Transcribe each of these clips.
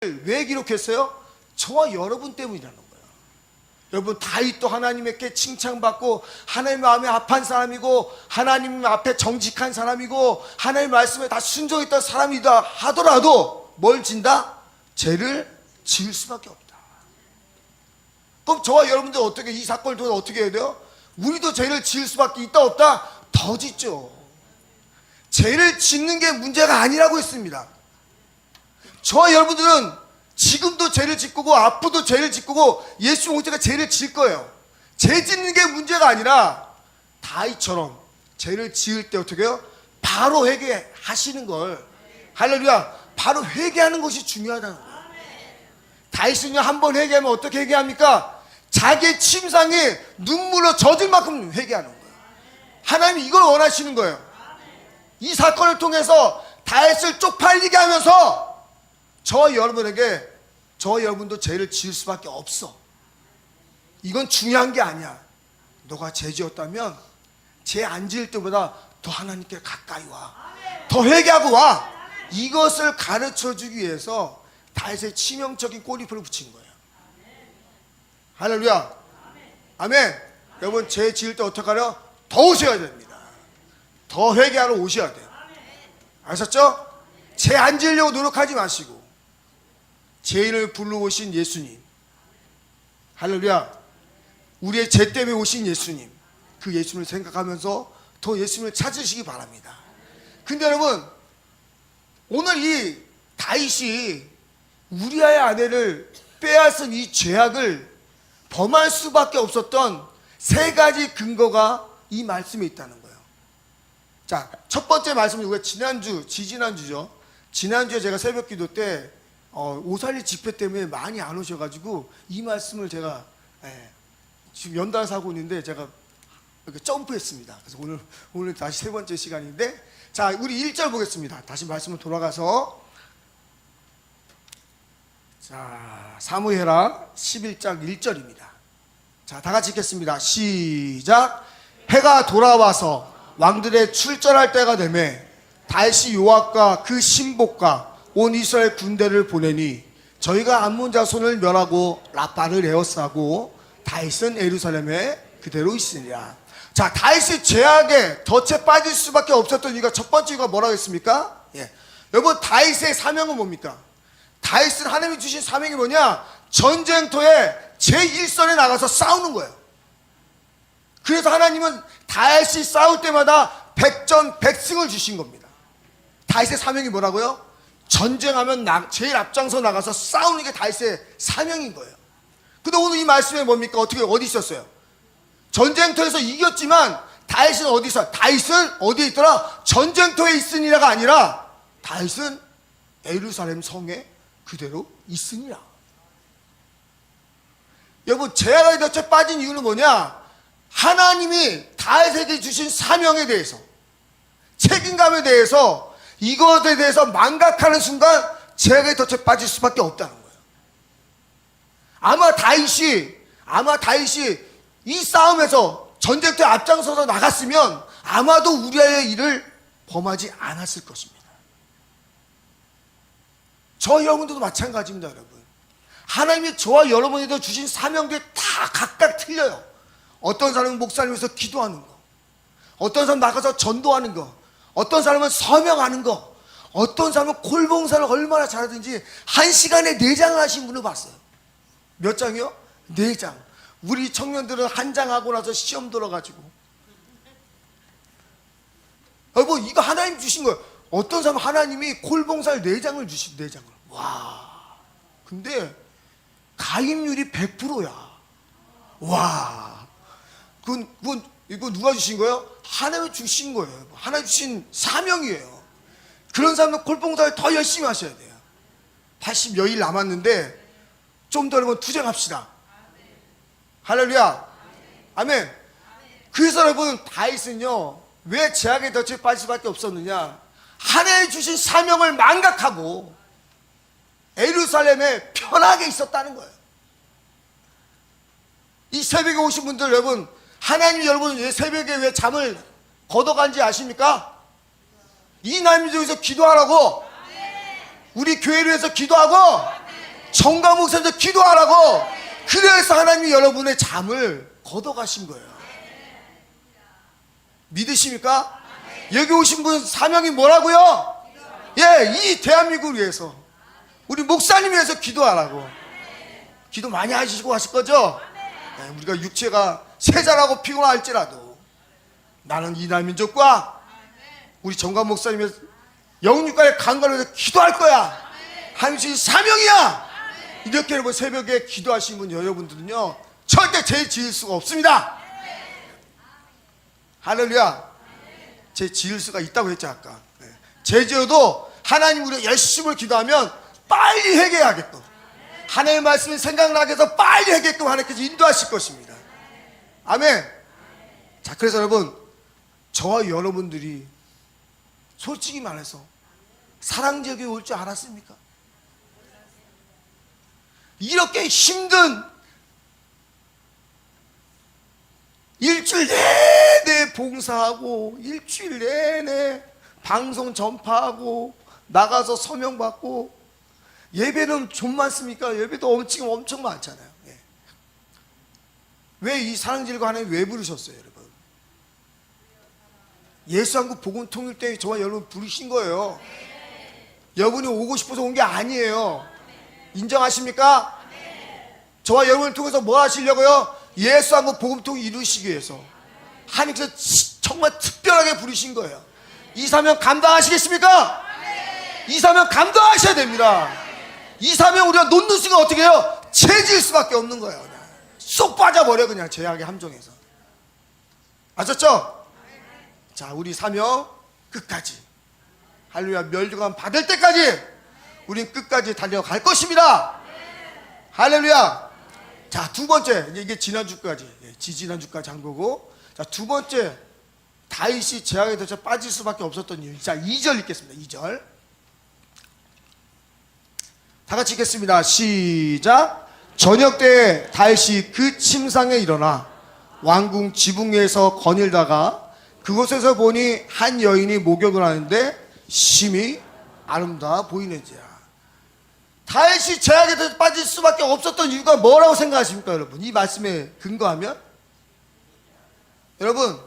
왜 기록했어요? 저와 여러분 때문이라는 거예요. 여러분 다윗도 하나님께 칭찬받고 하나님 마음에 합한 사람이고 하나님 앞에 정직한 사람이고 하나님 말씀에 다 순종했던 사람이다 하더라도 뭘 진다? 죄를 지을 수밖에 없다. 그럼 저와 여러분들 어떻게 이 사건을 통해 어떻게 해야 돼요? 우리도 죄를 지을 수밖에 있다 없다? 더 짓죠. 죄를 짓는 게 문제가 아니라고 했습니다. 저와 여러분들은 지금도 죄를 짓고 앞으로도 죄를 짓고 예수 올 때가 죄를 질 거예요. 죄 짓는 게 문제가 아니라 다이처럼 죄를 지을 때 어떻게 해요? 바로 회개하시는 걸 할렐루야 바로 회개하는 것이 중요하다는 거예요. 다이슨이 한 번 회개하면 어떻게 회개합니까? 자기의 침상에 눈물로 젖을 만큼 회개하는 거예요. 하나님이 이걸 원하시는 거예요. 이 사건을 통해서 다윗을 쪽팔리게 하면서 저와 여러분에게 저와 여러분도 죄를 지을 수밖에 없어. 이건 중요한 게 아니야. 너가 죄 지었다면 죄 안 지을 때보다 더 하나님께 가까이 와. 더 회개하고 와. 이것을 가르쳐 주기 위해서 다윗의 치명적인 꼬리표를 붙인 거예요. 할렐루야. 아멘. 여러분 죄 지을 때 어떡하려? 더 오셔야 됩니다. 더 회개하러 오셔야 돼요. 아셨죠? 죄 안 지으려고 노력하지 마시고 죄인을 불러 오신 예수님. 할렐루야. 우리의 죄 때문에 오신 예수님. 그 예수님을 생각하면서 더 예수님을 찾으시기 바랍니다. 근데 여러분 오늘 이 다윗이 우리아의 아내를 빼앗은 이 죄악을 범할 수밖에 없었던 세 가지 근거가 이 말씀에 있다는 거예요. 자, 첫 번째 말씀은 우리가 지난주, 지지난주죠. 지난주에 제가 새벽 기도 때 어, 오살리 집회 때문에 많이 안 오셔가지고 이 말씀을 제가 예, 지금 연달아서 하고 있는데 제가 이렇게 점프했습니다. 그래서 오늘 오늘 다시 세 번째 시간인데 자, 우리 1절 보겠습니다. 다시 말씀을 돌아가서 자, 사무엘하 11장 1절입니다. 자, 다 같이 읽겠습니다. 시작. 해가 돌아와서 왕들의 출전할 때가 되매 다시 요압과 그 신복과 온 이스라엘 군대를 보내니 저희가 암몬 자손을 멸하고 라빠를 에워싸고 다윗은 예루살렘에 그대로 있으니라. 자, 다윗이 죄악에 덫에 빠질 수밖에 없었던 이유가 첫 번째 이유가 뭐라고 했습니까? 예. 여러분 다윗의 사명은 뭡니까? 다윗은 하나님이 주신 사명이 뭐냐? 전쟁터에 제1선에 나가서 싸우는 거예요. 그래서 하나님은 다윗이 싸울 때마다 백전 백승을 주신 겁니다. 다윗의 사명이 뭐라고요? 전쟁하면 나- 제일 앞장서 나가서 싸우는 게 다윗의 사명인 거예요. 근데 오늘 이 말씀에 뭡니까? 어떻게 어디 있었어요? 전쟁터에서 이겼지만 다윗은 어디 있어? 다윗은 어디에 있더라? 전쟁터에 있으니라가 아니라 다윗은 예루살렘 성에 그대로 있으니라. 여러분 제약의 덫에 빠진 이유는 뭐냐? 하나님이 다윗에게 주신 사명에 대해서 책임감에 대해서 이것에 대해서 망각하는 순간 제약의 덫에 빠질 수밖에 없다는 거예요. 아마 다윗이 아마 다윗이 이 싸움에서 전쟁터에 앞장서서 나갔으면 아마도 우리의 일을 범하지 않았을 것입니다. 저 여러분들도 마찬가지입니다, 여러분. 하나님이 저와 여러분에게 주신 사명들이 다 각각 틀려요. 어떤 사람은 목사님에서 기도하는 거, 어떤 사람은 나가서 전도하는 거, 어떤 사람은 서명하는 거, 어떤 사람은 콜봉사를 얼마나 잘하든지 한 시간에 네 장을 하신 분을 봤어요. 몇 장이요? 네 장. 우리 청년들은 한 장 하고 나서 시험 들어가지고. 여러분, 이거 하나님 주신 거예요. 어떤 사람은 하나님이 콜봉사를 네 장을 주신, 네 장을. 와. 근데 가입률이 100%야. 와. 그건, 그건, 이거 누가 주신 거예요? 하나님이 주신 거예요. 하나님 주신 사명이에요. 그런 사람은 콜봉사를 더 열심히 하셔야 돼요. 80여일 남았는데, 좀 더 여러분 투쟁합시다. 할렐루야. 아멘. 그래서 여러분, 다윗은요, 왜 제약의 덫에 빠질 수밖에 없었느냐? 하나님 주신 사명을 망각하고, 에루살렘에 편하게 있었다는 거예요. 이 새벽에 오신 분들 여러분, 하나님이 여러분 왜 새벽에 왜 잠을 걷어간지 아십니까? 이 남들 위해서 기도하라고. 우리 교회를 위해서 기도하고 정강 목사님도 기도하라고 그래서 하나님이 여러분의 잠을 걷어가신 거예요 믿으십니까? 여기 오신 분 사명이 뭐라고요? 예, 이 대한민국을 위해서 우리 목사님 위해서 기도하라고 기도 많이 하시고 하실 거죠? 예, 우리가 육체가 세자라고 피곤할지라도 나는 이날 민족과 우리 정관 목사님의 영육과의 강간을 위해서 기도할 거야. 하나님 사명이야. 이렇게 여러분 새벽에 기도하신 분 여러분들은요 절대 죄 지을 수가 없습니다. 할렐루야. 죄 지을 수가 있다고 했죠 아까. 네. 죄 지어도 하나님 우리가 열심히 기도하면 빨리 회개하게끔 하나님의 말씀이 생각나게 해서 빨리 하게끔 하나님께서 인도하실 것입니다 아멘 자 그래서 여러분 저와 여러분들이 솔직히 말해서 사랑지역에 올 줄 알았습니까? 이렇게 힘든 일주일 내내 봉사하고 일주일 내내 방송 전파하고 나가서 서명 받고 예배는 좀 많습니까? 예배도 엄청 엄청 많잖아요. 예. 왜이 사랑질과 하나님 왜 부르셨어요, 여러분? 예수 한국 복음 통일 때 저와 여러분 부르신 거예요. 여러분이 오고 싶어서 온 게 아니에요. 인정하십니까? 저와 여러분을 통해서 뭐 하시려고요? 예수 한국 복음 통일 이루시기 위해서 하나님께서 치- 정말 특별하게 부르신 거예요. 이 사명 감당하시겠습니까? 이 사명 감당하셔야 됩니다. 이 사명 우리가 놓는 순간 어떻게 해요? 체질 수밖에 없는 거예요. 쏙 빠져버려 그냥 제약의 함정에서. 아셨죠? 자, 우리 사명 끝까지. 할렐루야 멸류관 받을 때까지 우린 끝까지 달려갈 것입니다. 할렐루야. 자, 두 번째. 이게 지난주까지. 예, 지지난주까지 한 거고. 자, 두 번째. 다윗이 재앙에 젖혀 빠질 수밖에 없었던 이유. 자, 2절 읽겠습니다. 2절. 다 같이 읽겠습니다. 시작. 저녁 때 다윗이 그 침상에 일어나 왕궁 지붕에서 거닐다가 그곳에서 보니 한 여인이 목욕을 하는데 심히 아름다워 보이는지라. 다윗이 제약에 빠질 수밖에 없었던 이유가 뭐라고 생각하십니까, 여러분? 이 말씀에 근거하면? 여러분,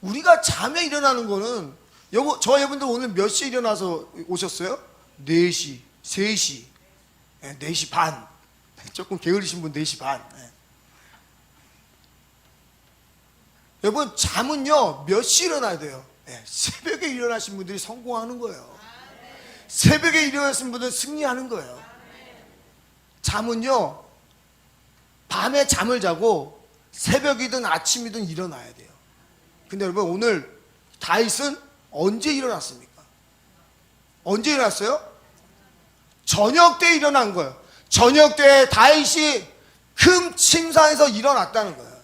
우리가 잠에 일어나는 거는 여보, 저 여러분들 오늘 몇 시에 일어나서 오셨어요? 4시, 3시, 예, 4시 반. 조금 게으르신 분 4시 반. 예. 여러분, 잠은요, 몇 시 일어나야 돼요? 예, 새벽에 일어나신 분들이 성공하는 거예요. 새벽에 일어나신 분들은 승리하는 거예요. 잠은요, 밤에 잠을 자고 새벽이든 아침이든 일어나야 돼요. 근데 여러분 오늘 다윗은 언제 일어났습니까? 언제 일어났어요? 저녁 때 일어난 거예요. 저녁 때 다윗이 큰 침상에서 일어났다는 거예요.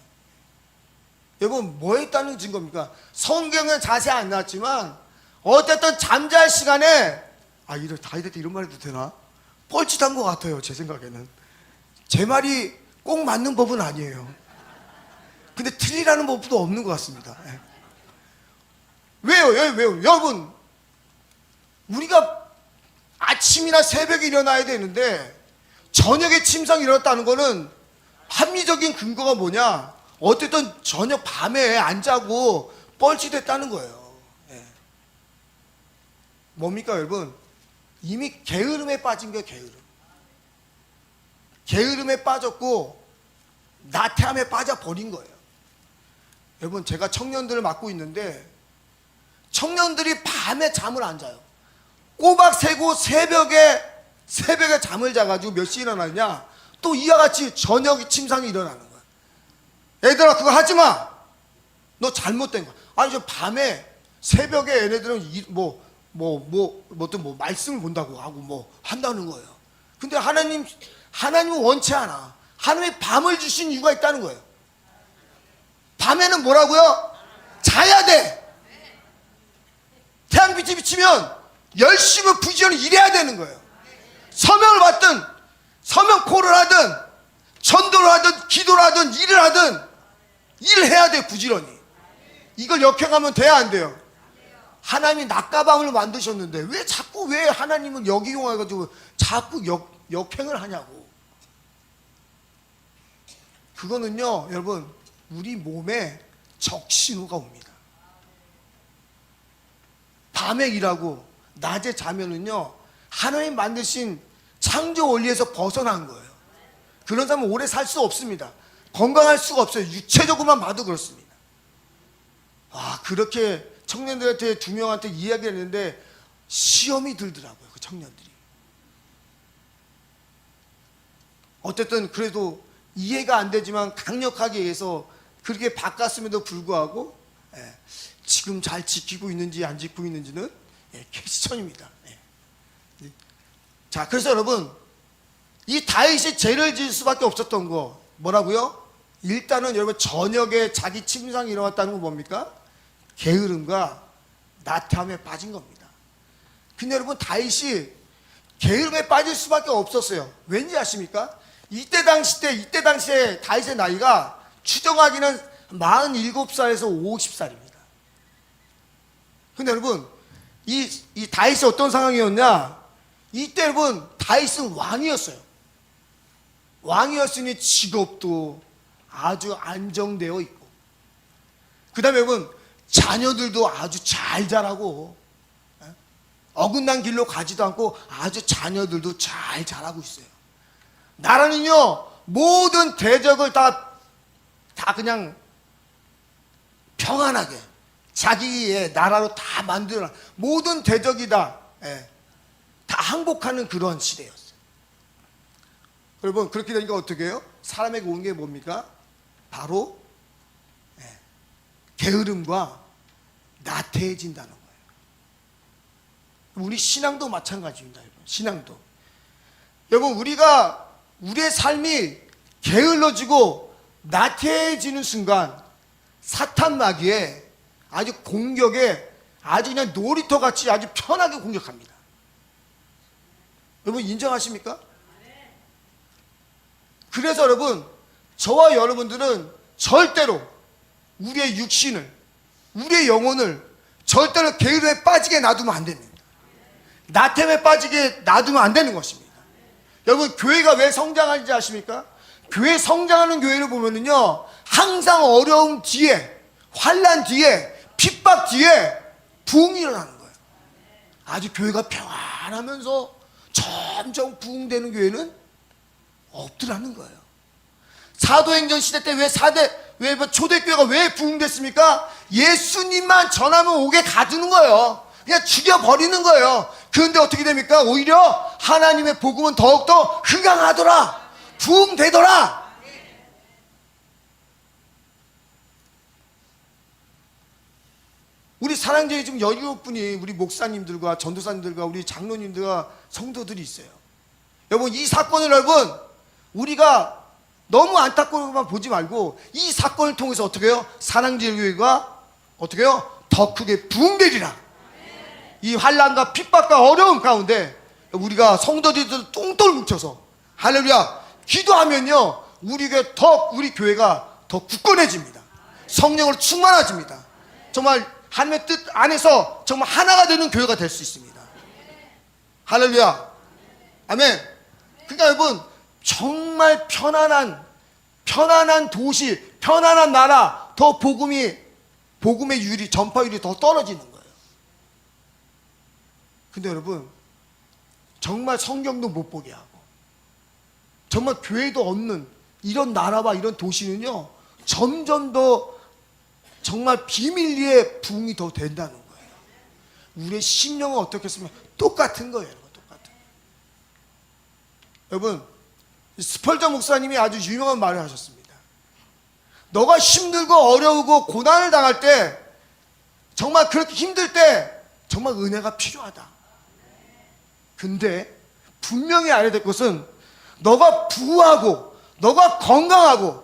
여러분 뭐 했다는 증거입니까? 성경은 자세히 안 나왔지만 어쨌든 잠잘 시간에 아 이런 다윗한테 이런 말 해도 되나? 뻘짓한 것 같아요 제 생각에는 제 말이 꼭 맞는 법은 아니에요. 근데 틀리라는 법도 없는 것 같습니다. 예. 왜요? 왜, 왜요? 여러분, 우리가 아침이나 새벽에 일어나야 되는데 저녁에 침상이 일어났다는 거는 합리적인 근거가 뭐냐? 어쨌든 저녁 밤에 안 자고 뻘짓했다는 거예요. 예. 뭡니까, 여러분? 이미 게으름에 빠진 거예요, 게으름. 게으름에 빠졌고 나태함에 빠져 버린 거예요. 여러분, 제가 청년들을 맡고 있는데 청년들이 밤에 잠을 안 자요. 꼬박 새고 새벽에 새벽에 잠을 자가지고 몇 시에 일어나냐? 또 이와 같이 저녁 침상에 일어나는 거야. 얘들아 그거 하지 마. 너 잘못된 거야. 아니 저 밤에 새벽에 얘네들은 뭐 뭐 뭐 뭐든 뭐 말씀을 본다고 하고 뭐 한다는 거예요. 근데 하나님 하나님은 원치 않아. 하나님이 밤을 주신 이유가 있다는 거예요. 밤에는 뭐라고요? 자야 돼. 태양빛이 비치면 열심히 부지런히 일해야 되는 거예요. 서명을 받든 서명 콜을 하든 전도를 하든 기도를 하든 일을 하든 일을 해야 돼 부지런히. 이걸 역행하면 돼야 안 돼요? 하나님이 낮가방을 만드셨는데 왜 자꾸 왜 하나님은 여기 이용해가지고 자꾸 역, 역행을 하냐고. 그거는요, 여러분, 우리 몸에 적신호가 옵니다. 밤에 일하고 낮에 자면은요, 하나님 만드신 창조 원리에서 벗어난 거예요. 그런 사람은 오래 살 수 없습니다. 건강할 수가 없어요. 육체적으로만 봐도 그렇습니다. 아, 그렇게 청년들한테 두 명한테 이야기를 했는데 시험이 들더라고요. 그 청년들이. 어쨌든 그래도 이해가 안 되지만 강력하게 해서 그렇게 바꿨음에도 불구하고 예, 지금 잘 지키고 있는지 안 지키고 있는지는 예, 퀘스천입니다. 예. 자, 그래서 여러분 이 다윗이 죄를 지을 수밖에 없었던 거 뭐라고요? 일단은 여러분 저녁에 자기 침상이 일어났다는 건 뭡니까? 게으름과 나태함에 빠진 겁니다. 근데 여러분 다윗이 게으름에 빠질 수밖에 없었어요. 왠지 아십니까? 이때 당시 때 이때 당시에 다윗의 나이가 추정하기는 47살에서 50살입니다. 근데 여러분 이, 이 다윗이 어떤 상황이었냐? 이때 여러분 다윗은 왕이었어요. 왕이었으니 직업도 아주 안정되어 있고 그 다음에 여러분 자녀들도 아주 잘 자라고 예? 어긋난 길로 가지도 않고 아주 자녀들도 잘 자라고 있어요. 나라는요 모든 대적을 다 다 그냥 평안하게 자기의 나라로 다 만들어 모든 대적이 다, 예, 다 항복하는 그런 시대였어요. 여러분 그렇게 되니까 어떻게 해요? 사람에게 온 게 뭡니까? 바로 예, 게으름과 나태해진다는 거예요. 우리 신앙도 마찬가지입니다. 여러분. 신앙도. 여러분 우리가 우리의 삶이 게을러지고 나태해지는 순간 사탄 마귀에 아주 공격에 아주 그냥 놀이터 같이 아주 편하게 공격합니다. 여러분 인정하십니까? 그래서 여러분 저와 여러분들은 절대로 우리의 육신을 우리의 영혼을 절대로 게으름에 빠지게 놔두면 안 됩니다. 나템에 빠지게 놔두면 안 되는 것입니다. 여러분 교회가 왜 성장하는지 아십니까? 교회 성장하는 교회를 보면은요 항상 어려움 뒤에 환란 뒤에 핍박 뒤에 부흥이 일어나는 거예요. 아주 교회가 평안하면서 점점 부흥되는 교회는 없더라는 거예요. 사도행전 시대 때 왜 사대 왜 초대교회가 왜 부흥됐습니까? 예수님만 전하면 오게 가두는 거예요. 그냥 죽여 버리는 거예요. 그런데 어떻게 됩니까? 오히려 하나님의 복음은 더욱더 흥강하더라. 부흥되더라. 우리 사랑제에 지금 17분이 우리 목사님들과 전도사님들과 우리 장로님들과 성도들이 있어요. 여러분 이 사건을 여러분 우리가 너무 안타까워만 보지 말고 이 사건을 통해서 어떻게 해요? 사랑제 교회가 어떻게 해요? 더 크게 부흥되리라. 이 환란과 핍박과 어려움 가운데 우리가 성도들도 똥돌 뭉쳐서 할렐루야 기도하면요 우리가 더 우리 교회가 더 굳건해집니다. 성령으로 충만해집니다. 정말 하나님의 뜻 안에서 정말 하나가 되는 교회가 될 수 있습니다. 할렐루야 아멘. 그러니까 여러분 정말 편안한 편안한 도시, 편안한 나라 더 복음이 복음의 율이 전파율이 더 떨어지는 거예요. 근데 여러분 정말 성경도 못 보게 하고 정말 교회도 없는 이런 나라와 이런 도시는요 점점 더 정말 비밀리에 부흥이 더 된다는 거예요. 우리의 심령은 어떻겠으면 똑같은 거예요. 똑같은. 여러분 스펄저 목사님이 아주 유명한 말을 하셨습니다. 너가 힘들고 어려우고 고난을 당할 때 정말 그렇게 힘들 때 정말 은혜가 필요하다. 근데 분명히 알아야 될 것은 너가 부하고 너가 건강하고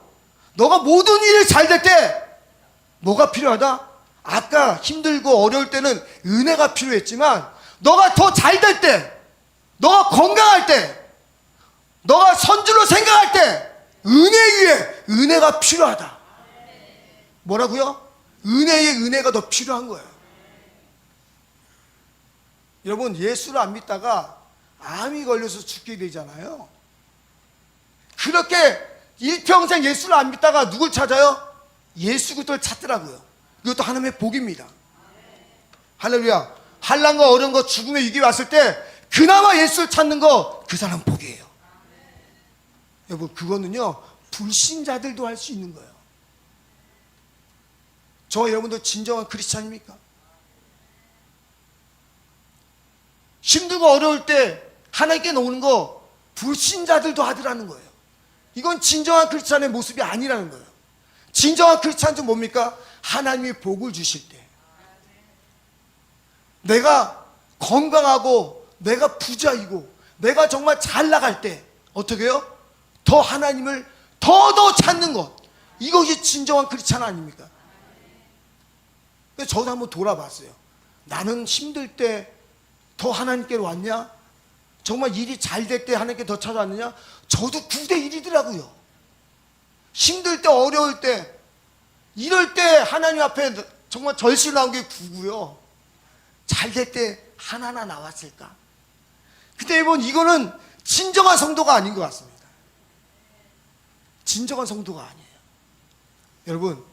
너가 모든 일이 잘 될 때 뭐가 필요하다? 아까 힘들고 어려울 때는 은혜가 필요했지만 너가 더 잘 될 때, 너가 건강할 때, 너가 선줄로 생각할 때 은혜 위에 은혜가 필요하다. 뭐라고요? 은혜의 은혜가 더 필요한 거예요. 여러분 예수를 안 믿다가 암이 걸려서 죽게 되잖아요. 그렇게 일평생 예수를 안 믿다가 누굴 찾아요? 예수 그리스도를 찾더라고요. 이것도 하나님의 복입니다. 할렐루야. 한란과 어려운 거 죽음의 위기 왔을 때 그나마 예수를 찾는 거 그 사람 복이에요. 여러분 그거는요 불신자들도 할 수 있는 거예요. 저 여러분도 진정한 크리스찬입니까? 힘들고 어려울 때 하나님께 놓는 거 불신자들도 하더라는 거예요. 이건 진정한 크리스찬의 모습이 아니라는 거예요. 진정한 크리스찬은 뭡니까? 하나님이 복을 주실 때. 내가 건강하고 내가 부자이고 내가 정말 잘 나갈 때 어떻게 해요? 더 하나님을 더더 찾는 것. 이것이 진정한 크리스찬 아닙니까? 저도 한번 돌아봤어요. 나는 힘들 때 더 하나님께로 왔냐? 정말 일이 잘 될 때 하나님께 더 찾아왔느냐? 저도 9대 1이더라고요. 힘들 때, 어려울 때, 이럴 때 하나님 앞에 정말 절실 나온 게 9고요. 잘 될 때 하나하나 나왔을까? 근데 여러분, 이거는 진정한 성도가 아닌 것 같습니다. 진정한 성도가 아니에요. 여러분,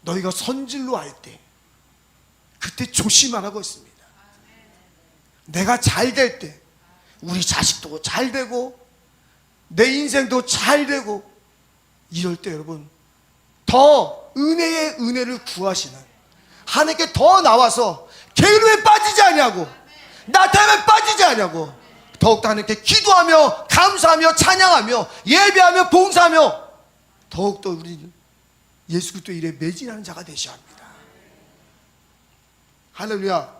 너희가 선질로 할 때, 그때 조심하라고 했습니다. 내가 잘 될 때, 우리 자식도 잘 되고, 내 인생도 잘 되고, 이럴 때 여러분, 더 은혜의 은혜를 구하시는, 하나님께 더 나와서, 게으름에 빠지지 않냐고, 나타남에 빠지지 않냐고, 더욱더 하나님께 기도하며, 감사하며, 찬양하며, 예배하며, 봉사하며, 더욱더 우리 예수 그리스도 일에 매진하는 자가 되셔야 합니다. 할렐루야.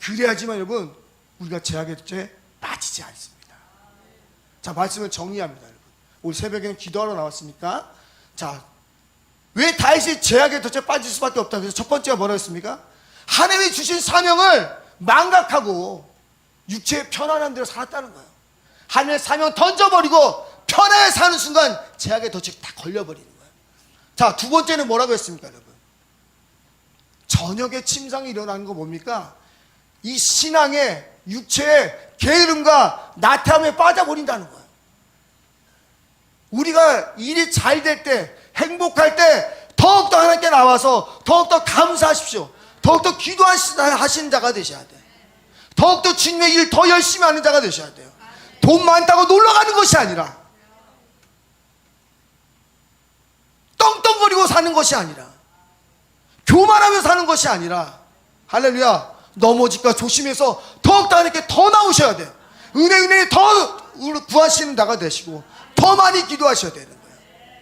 그래야지만 여러분 우리가 제약의 죄에 빠지지 않습니다. 자 말씀을 정리합니다, 여러분. 오늘 새벽에는 기도하러 나왔으니까 자. 왜 다윗이 제약의 덫에 빠질 수밖에 없다. 그래서 첫 번째가 뭐라 했습니까? 하나님이 주신 사명을 망각하고 육체의 편안한 대로 살았다는 거예요. 하늘의 사명 던져버리고 편하게 사는 순간 제약의 덫에 다 걸려버리는 거예요. 자, 두 번째는 뭐라고 했습니까, 여러분? 저녁에 침상이 일어나는 거 뭡니까? 이 신앙의 육체의 게으름과 나태함에 빠져버린다는 거예요. 우리가 일이 잘 될 때, 행복할 때, 더욱더 하나님께 나와서 더욱더 감사하십시오. 더욱더 기도하시는 자가 되셔야 돼. 더욱더 주님의 일 더 열심히 하는 자가 되셔야 돼요. 돈 많다고 놀러 가는 것이 아니라, 떵떵거리고 사는 것이 아니라, 교만하며 사는 것이 아니라, 할렐루야, 넘어질까 조심해서 더욱더 하나님께 더 나오셔야 돼요. 은혜, 은혜 더 구하시는 자가 되시고, 더 많이 기도하셔야 되는 거예요.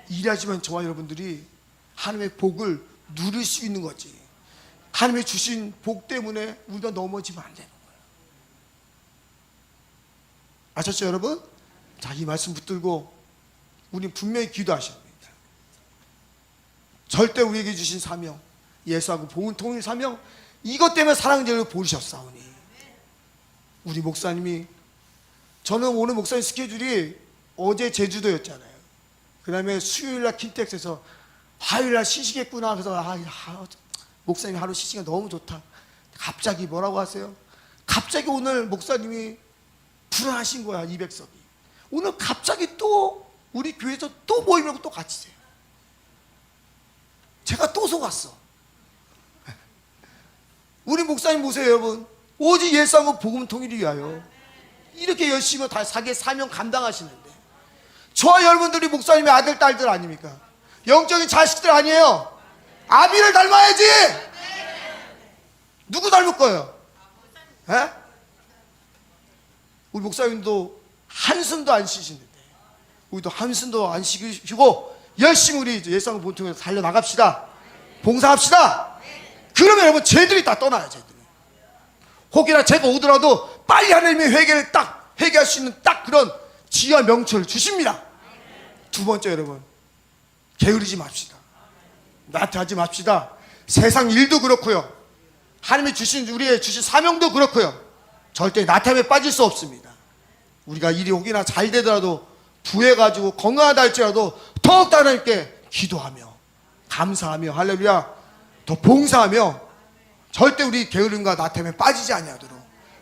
이래야지만 저와 여러분들이 하나님의 복을 누릴 수 있는 거지. 하나님의 주신 복 때문에 우리가 넘어지면 안 되는 거예요. 아셨죠, 여러분? 자, 이 말씀 붙들고 우리 분명히 기도하셔야 됩니다. 절대 우리에게 주신 사명, 예수하고 복은 통일 사명, 이것 때문에 사랑제를 보이셨사오니. 우리 목사님이 저는 오늘 목사님 스케줄이 어제 제주도였잖아요. 그 다음에 수요일날 킨텍스에서 화요일날 쉬시겠구나. 그래서 아, 아, 목사님 하루 쉬시기가 너무 좋다. 갑자기 뭐라고 하세요? 갑자기 오늘 목사님이 불안하신 거야, 200석이. 오늘 갑자기 또 우리 교회에서 또 모임하고 또 같이 세요. 제가 또 속았어. 우리 목사님 보세요, 여러분. 오직 예수하고 복음 통일을 위하여 이렇게 열심히 다 자기의 사명 감당하시는데 저와 여러분들이 목사님의 아들, 딸들 아닙니까? 영적인 자식들 아니에요. 아비를 닮아야지. 누구 닮을 거예요? 에? 우리 목사님도 한숨도 안 쉬시는데 우리도 한숨도 안 쉬시고 열심히 우리 예수하고 본통에서 달려 나갑시다. 봉사합시다. 그러면 여러분 죄들이 다 떠나요, 죄들이. 혹이나 죄가 오더라도 빨리 하나님의 회개를 딱 회개할 수 있는 딱 그런 지혜와 명철을 주십니다. 두 번째 여러분 게으르지 맙시다. 나태하지 맙시다. 세상 일도 그렇고요. 하나님이 주신 우리의 주신 사명도 그렇고요. 절대 나태함에 빠질 수 없습니다. 우리가 일이 혹이나 잘 되더라도 부해가지고 건강하다 할지라도 더욱더 하나님께 기도하며 감사하며 할렐루야 더 봉사하며 절대 우리 게으름과 나태함에 빠지지 아니하도록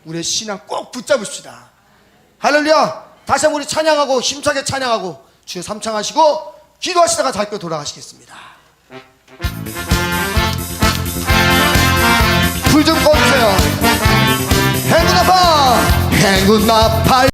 우리의 신앙 꼭 붙잡읍시다. 할렐루야. 다시 한번 우리 찬양하고 힘차게 찬양하고 주여 삼창하시고 기도하시다가 작교 돌아가시겠습니다. 불 좀 꺼주세요. 행군 아파 행군 아파